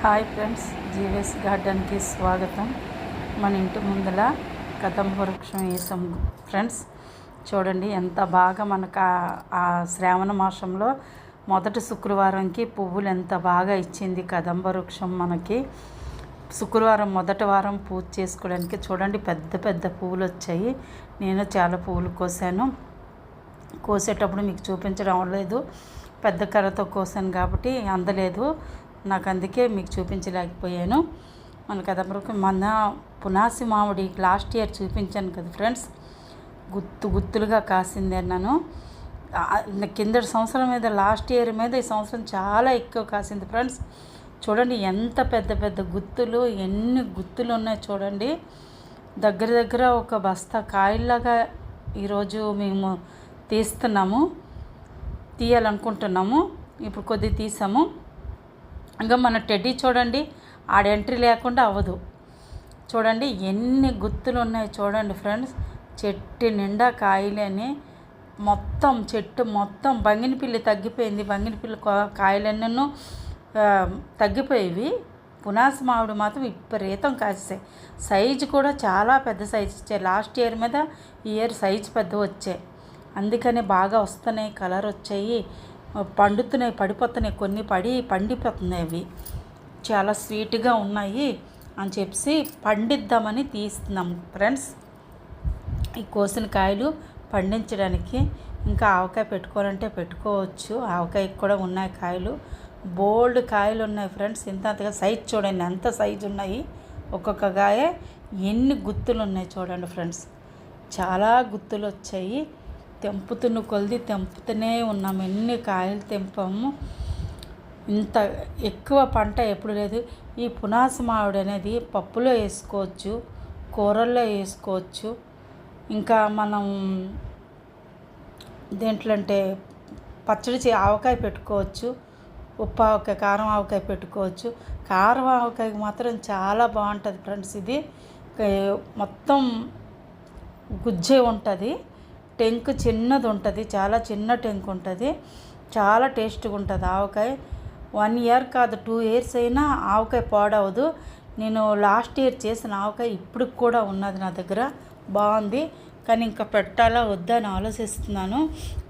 Hi friends GVS గార్డెన్కి స్వాగతం. మన ఇంటి ముందల కదంబ వృక్షం వేసాం. ఫ్రెండ్స్ చూడండి ఎంత బాగా మనకు ఆ- ఆ శ్రావణ మాసంలో మొదటి శుక్రవారంకి పువ్వులు ఎంత బాగా ఇచ్చింది కదంబ వృక్షం మనకి. శుక్రవారం మొదటి వారం పూజ చేసుకోవడానికి చూడండి పెద్ద పెద్ద పువ్వులు వచ్చాయి. నేను చాలా పువ్వులు కోసాను. కోసేటప్పుడు మీకు చూపించడం అవ్వలేదు. పెద్ద కర్రతో కోసాను కాబట్టి అందలేదు. నాకు అందుకే మీకు చూపించలేకపోయాను. మన కథమరకు మన పునాసి మామిడి లాస్ట్ ఇయర్ చూపించాను కదా ఫ్రెండ్స్. గుత్తు గుత్తులుగా కాసింది అన్నాను. కింద కిందటి సంవత్సరం మీద లాస్ట్ ఇయర్ మీద ఈ సంవత్సరం చాలా ఎక్కువ కాసింది ఫ్రెండ్స్. చూడండి ఎంత పెద్ద పెద్ద గుత్తులు ఎన్ని గుత్తులు ఉన్నాయి చూడండి. దగ్గర దగ్గర ఒక బస్తా కాయల్లాగా ఈరోజు మేము తీస్తున్నాము తీయాలనుకుంటున్నాము. ఇప్పుడు కొద్ది తీసాము. ఇంకా మన టెడ్డీ చూడండి ఆడ ఎంట్రీ లేకుండా అవ్వదు. చూడండి ఎన్ని గుత్తులు ఉన్నాయి చూడండి ఫ్రెండ్స్. చెట్టు నిండా కాయలని మొత్తం చెట్టు మొత్తం బంగినపిల్లి తగ్గిపోయింది. బంగినపిల్లి కా- కాయలన్నూ తగ్గిపోయేవి. పునాసి మామిడి మాత్రం విపరీతం కాస్తాయి సైజు కూడా చాలా పెద్ద సైజు ఇచ్చాయి. లాస్ట్ ఇయర్ మీద ఈ ఇయర్ సైజు పెద్ద వచ్చాయి. అందుకని బాగా వస్తున్నాయి కలర్ వచ్చాయి. పండుతున్నాయి పడిపోతున్నాయి కొన్ని పడి పండిపోతున్నాయి అవి. చాలా స్వీట్గా ఉన్నాయి అని చెప్పి పండిద్దామని తీస్తున్నాం ఫ్రెండ్స్. ఈ కోసిన కాయలు పండించడానికి ఇంకా ఆవకాయ పెట్టుకోవాలంటే పెట్టుకోవచ్చు. ఆవకాయకి కూడా ఉన్నాయి కాయలు. బోల్డ్ కాయలు ఉన్నాయి ఫ్రెండ్స్. ఇంత అంతగా సైజ్ చూడండి ఎంత సైజు ఉన్నాయి. ఒక్కొక్క కాయ ఎన్ని గుత్తులు ఉన్నాయి చూడండి ఫ్రెండ్స్. చాలా గుత్తులు వచ్చాయి. తెంపుతున్న కొలిది తెంపుతూనే ఉన్నాం. ఎన్ని కాయలు తెంపాము? ఇంత ఎక్కువ పంట ఎప్పుడు లేదు. ఈ పునాస మామిడి అనేది పప్పులో వేసుకోవచ్చు కూరల్లో వేసుకోవచ్చు. ఇంకా మనం దేంట్లో అంటే పచ్చడి చే ఆవకాయ పెట్టుకోవచ్చు. ఉప్పు ఆవకాయ కారం ఆవకాయ పెట్టుకోవచ్చు. కారం ఆవకాయకి మాత్రం చాలా బాగుంటుంది ఫ్రెండ్స్ ఇది. మొత్తం గుజ్జే ఉంటుంది. టెంక్ చిన్నది ఉంటుంది చాలా చిన్న టెంక్ ఉంటుంది చాలా టేస్ట్గా ఉంటుంది ఆవకాయ. వన్ ఇయర్ కాదు టూ ఇయర్స్ అయినా ఆవకాయ పాడవదు. నేను లాస్ట్ ఇయర్ చేసిన ఆవకాయ ఇప్పుడు కూడా ఉన్నది నా దగ్గర. బాగుంది కానీ ఇంకా పెట్టాలా వద్దా అని ఆలోచిస్తున్నాను.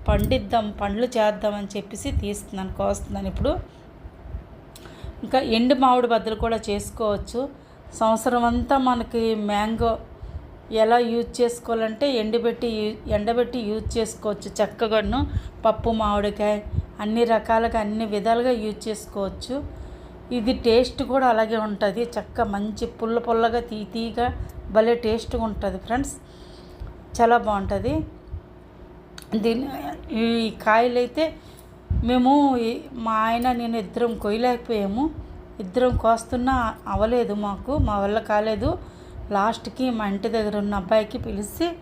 పండిద్దాం పండ్లు చేద్దామని చెప్పేసి తీస్తున్నాను కోస్తున్నాను ఇప్పుడు. ఇంకా ఎండు మామిడి బద్దలు కూడా చేసుకోవచ్చు. సంవత్సరం అంతా మనకి మ్యాంగో ఎలా యూజ్ చేసుకోవాలంటే ఎండబెట్టి ఎండబెట్టి యూజ్ చేసుకోవచ్చు. చక్కగాను పప్పు మామిడికాయ అన్ని రకాలుగా అన్ని విధాలుగా యూజ్ చేసుకోవచ్చు. ఇది టేస్ట్ కూడా అలాగే ఉంటుంది. చక్క మంచి పుల్ల పుల్లగా తీ తీగా భలే టేస్ట్గా ఉంటుంది ఫ్రెండ్స్. చాలా బాగుంటుంది. దీని ఈ కాయలైతే మేము మా ఆయన నేను ఇద్దరం కొయ్యలేకపోయాము. ఇద్దరం కోస్తున్నా అవ్వలేదు మాకు మా వల్ల కాలేదు. లాస్ట్కి మా ఇంటి దగ్గర ఉన్న అబ్బాయికి పిలిచి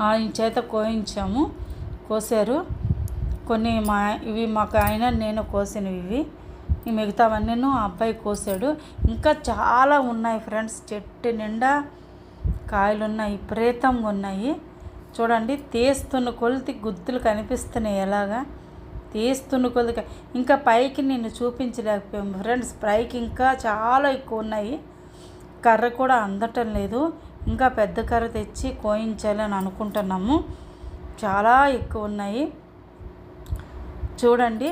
ఆయన చేత కోయించాము. కోసారు. కొన్ని మా ఇవి మాకు ఆయన నేను కోసినవి ఇవి. ఈ మిగతావన్నీ ఆ అబ్బాయి కోసాడు. ఇంకా చాలా ఉన్నాయి ఫ్రెండ్స్. చెట్టు నిండా కాయలు ఉన్నాయి విపరీతంగా ఉన్నాయి. చూడండి తీస్తున్న కొలితి గుత్తులు కనిపిస్తున్నాయి ఎలాగా? తీస్తున్న కొలిది ఇంకా పైకి నేను చూపించలేకపోయాము ఫ్రెండ్స్. పైకి ఇంకా చాలా ఎక్కువ ఉన్నాయి. కర్ర కూడా అందటం లేదు. ఇంకా పెద్ద కర్ర తెచ్చి కోయించాలని అనుకుంటున్నాము. చాలా ఎక్కువ ఉన్నాయి. చూడండి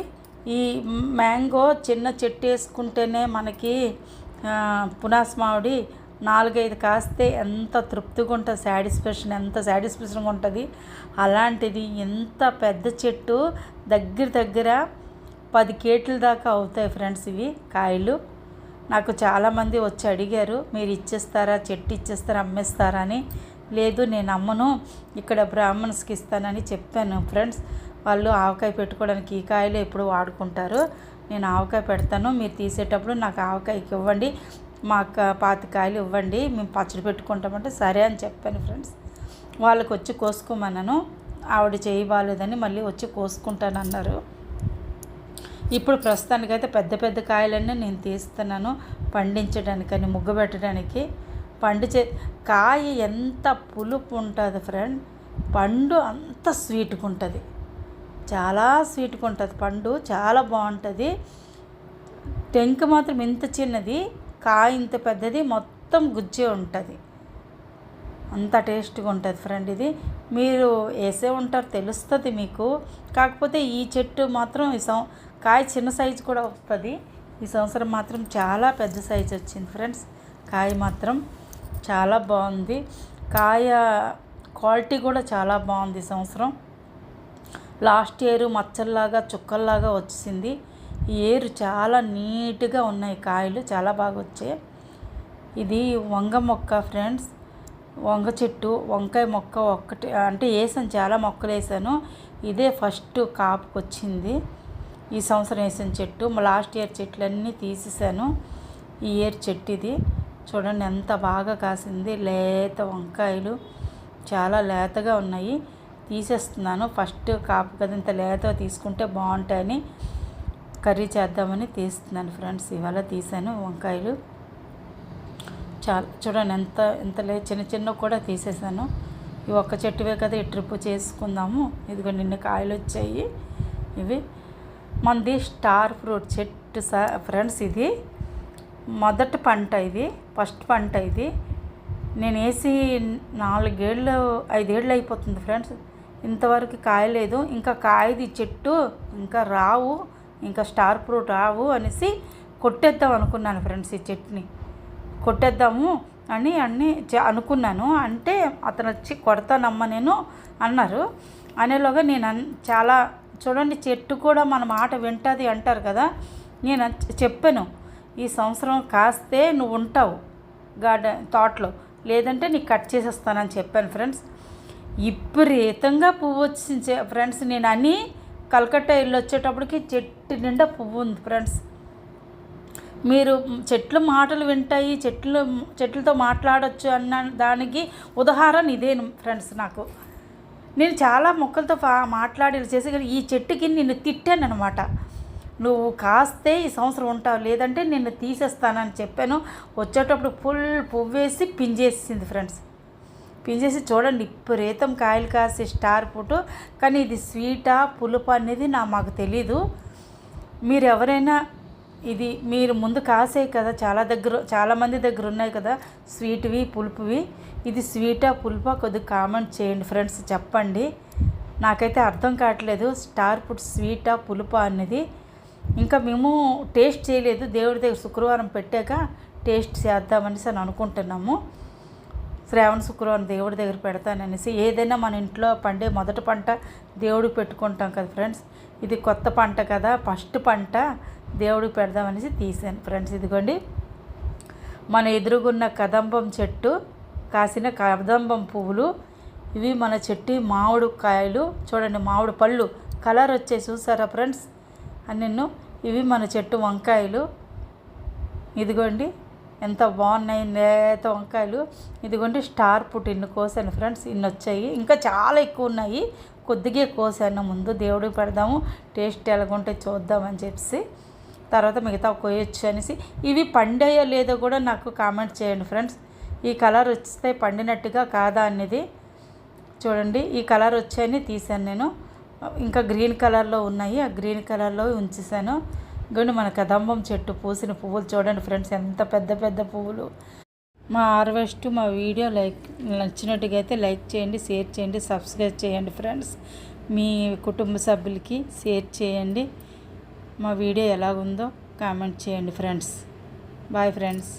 ఈ మ్యాంగో చిన్న చెట్టు వేసుకుంటేనే మనకి పునాస్ మామిడి నాలుగైదు కాస్తే ఎంత తృప్తిగా ఉంటుంది సాటిస్ఫాక్షన్ ఎంత సాటిస్ఫాక్షన్గా ఉంటుంది. అలాంటిది ఎంత పెద్ద చెట్టు దగ్గర దగ్గర పది కేట్ల దాకా అవుతాయి ఫ్రెండ్స్ ఇవి కాయలు. నాకు చాలామంది వచ్చి అడిగారు మీరు ఇచ్చేస్తారా? చెట్టు ఇచ్చేస్తారా? అమ్మేస్తారా? అని. లేదు నేను అమ్మను. ఇక్కడ బ్రాహ్మణ్స్కి ఇస్తానని చెప్పాను ఫ్రెండ్స్. వాళ్ళు ఆవకాయ పెట్టుకోవడానికి ఈ కాయలు ఎప్పుడు వాడుకుంటారు. నేను ఆవకాయ పెడతాను. మీరు తీసేటప్పుడు నాకు ఆవకాయకి ఇవ్వండి. మా పాత కాయలు ఇవ్వండి. మేము పచ్చడి పెట్టుకుంటామంటే సరే అని చెప్పాను ఫ్రెండ్స్. వాళ్ళకి వచ్చి కోసుకోమన్నాను. ఆవిడ చేయబాలేదని మళ్ళీ వచ్చి కోసుకుంటానన్నారు. ఇప్పుడు ప్రస్తుతానికైతే పెద్ద పెద్ద కాయలన్నీ నేను తీస్తున్నాను పండించడానికని ముగ్గు పెట్టడానికి. పండు చే కాయ ఎంత పులుపు ఉంటుంది ఫ్రెండ్ పండు అంత స్వీట్గా ఉంటుంది చాలా స్వీట్గా ఉంటుంది పండు చాలా బాగుంటుంది. టెంక మాత్రం ఇంత చిన్నది కాయ ఇంత పెద్దది మొత్తం గుజ్జే ఉంటుంది. అంత టేస్ట్గా ఉంటుంది ఫ్రెండ్ ఇది. మీరు వేసే ఉంటారు తెలుస్తుంది మీకు. కాకపోతే ఈ చెట్టు మాత్రం ఈ సం కాయ చిన్న సైజు కూడా వస్తుంది. ఈ సంవత్సరం మాత్రం చాలా పెద్ద సైజు వచ్చింది ఫ్రెండ్స్. కాయ మాత్రం చాలా బాగుంది. కాయ క్వాలిటీ కూడా చాలా బాగుంది ఈ సంవత్సరం. లాస్ట్ ఇయర్ మచ్చల్లాగా చుక్కల్లాగా వచ్చింది ఈ ఏరు చాలా నీట్గా ఉన్నాయి కాయలు చాలా బాగా వచ్చాయి. ఇది వంగ మొక్క ఫ్రెండ్స్. వంగ చెట్టు వంకాయ మొక్క ఒక్కటి అంటే వేసాను చాలా మొక్కలు వేసాను. ఇదే ఫస్ట్ కాపుకొచ్చింది. ఈ సంవత్సరం వేసిన చెట్టు లాస్ట్ ఇయర్ చెట్లన్నీ తీసేసాను. ఈ ఇయర్ చెట్టు ఇది చూడండి ఎంత బాగా కాసింది. లేత వంకాయలు చాలా లేతగా ఉన్నాయి. తీసేస్తున్నాను. ఫస్ట్ కాపు కదా ఇంత లేత తీసుకుంటే బాగుంటాయని కర్రీ చేద్దామని తీస్తున్నాను ఫ్రెండ్స్. ఇవాళ తీసాను వంకాయలు. చాలా చూడండి ఎంత ఎంత లే చిన్న చిన్న కూడా తీసేసాను. ఈ ఒక్క చెట్టువే కదా ఈ ట్రిప్ చేసుకుందాము. ఇదిగో నిన్న కాయలు వచ్చాయి ఇవి మనది స్టార్ ఫ్రూట్ చెట్టు స ఫ్రెండ్స్ ఇది. మొదటి పంట ఇది ఫస్ట్ పంట ఇది. నేను వేసి నాలుగేళ్ళు ఐదేళ్ళు అయిపోతుంది ఫ్రెండ్స్. ఇంతవరకు కాయలేదు. ఇంకా కాయది చెట్టు ఇంకా రావు ఇంకా స్టార్ ఫ్రూట్ రావు అనేసి కొట్టేద్దాం అనుకున్నాను ఫ్రెండ్స్ ఈ చెట్టుని. కొట్టేద్దాము అని అన్నీ అనుకున్నాను. అంటే అతను వచ్చి కొడతానమ్మ నేను అన్నారు. అనేలోగా నేను అన్ చాలా చూడండి చెట్టు కూడా మన మాట వింటుంది అంటారు కదా. నేను చెప్పాను ఈ సంవత్సరం కాస్తే నువ్వు ఉంటావు గార్డెన్ తోటలో. లేదంటే నీకు కట్ చేసేస్తానని చెప్పాను ఫ్రెండ్స్. విపరీతంగా పువ్వు వచ్చింది ఫ్రెండ్స్ నేను అని కలకత్తా వెళ్ళి వచ్చేటప్పటికి చెట్టు నిండా పువ్వు ఉంది ఫ్రెండ్స్. మీరు చెట్లు మాటలు వింటాయి చెట్లు చెట్లతో మాట్లాడచ్చు అన్న దానికి ఉదాహరణ ఇదే ఫ్రెండ్స్ నాకు. నేను చాలా మొక్కలతో మాట్లాడి చేసి ఈ చెట్టుకి నిన్ను తిట్టాను అనమాట నువ్వు కాస్తే ఈ సంవత్సరం ఉంటావు లేదంటే నిన్ను తీసేస్తానని చెప్పాను. వచ్చేటప్పుడు ఫుల్ పువ్వేసి పింజేసింది ఫ్రెండ్స్. పింజేసి చూడండి విపరీతం కాయలు కాసి స్టార్ పుట్టు కానీ ఇది స్వీటా పులుపు అనేది నా మాకు తెలీదు. మీరు ఎవరైనా ఇది మీరు ముందు కాసే కదా చాలా దగ్గర చాలామంది దగ్గర ఉన్నాయి కదా స్వీట్వి పులుపువి. ఇది స్వీటా పులుపా? కొద్దిగా కామెంట్ చేయండి ఫ్రెండ్స్ చెప్పండి. నాకైతే అర్థం కావట్లేదు స్టార్ ఫుడ్ స్వీటా పులుపా అనేది ఇంకా మేము టేస్ట్ చేయలేదు దేవుడి దగ్గర శుక్రవారం పెట్టాక టేస్ట్ చేద్దామనేసి అని అనుకుంటున్నాము. శ్రావణ శుక్రవారం దేవుడి దగ్గర పెడతాననేసి. ఏదైనా మన ఇంట్లో పండే మొదటి పంట దేవుడికి పెట్టుకుంటాం కదా ఫ్రెండ్స్. ఇది కొత్త పంట కదా ఫస్ట్ పంట. దేవుడికి పెడదామనేసి తీసాను ఫ్రెండ్స్ ఇదిగోండి. మన ఎదురుగున్న కదంబం చెట్టు కాసిన కదంబం పువ్వులు ఇవి మన చెట్టు మామిడి కాయలు చూడండి మామిడి పళ్ళు. కలర్ వచ్చే చూసారా ఫ్రెండ్స్? నిన్ను. ఇవి మన చెట్టు వంకాయలు. ఇదిగోండి ఎంత బాగున్నాయి లేత వంకాయలు. ఇదిగోండి స్టార్ పుట్ ఇన్ని కోసాను ఫ్రెండ్స్. ఇన్ని వచ్చాయి. ఇంకా చాలా ఎక్కువ ఉన్నాయి. కొద్దిగా కోసాను. ముందు దేవుడికి పెడదాము. టేస్ట్ ఎలాగుంటే చూద్దామని చెప్పి తర్వాత మిగతా కోయొచ్చు అనేసి. ఇవి పండాయో లేదో కూడా నాకు కామెంట్ చేయండి ఫ్రెండ్స్. ఈ కలర్ వస్తే పండినట్టుగా కాదా అనేది చూడండి. ఈ కలర్ వచ్చాయని తీసాను నేను. ఇంకా గ్రీన్ కలర్లో ఉన్నాయి. ఆ గ్రీన్ కలర్లో ఉంచేసాను ఇంకోండి మన కదంబం చెట్టు పూసిన పువ్వులు చూడండి ఫ్రెండ్స్. ఎంత పెద్ద పెద్ద పువ్వులు. మా హార్వెస్ట్ మా వీడియో లైక్ నచ్చినట్టుగా అయితే లైక్ చేయండి షేర్ చేయండి సబ్స్క్రైబ్ చేయండి ఫ్రెండ్స్. మీ కుటుంబ సభ్యులకి షేర్ చేయండి. మా వీడియో ఎలాగుందో కామెంట్ చేయండి ఫ్రెండ్స్. Bye friends.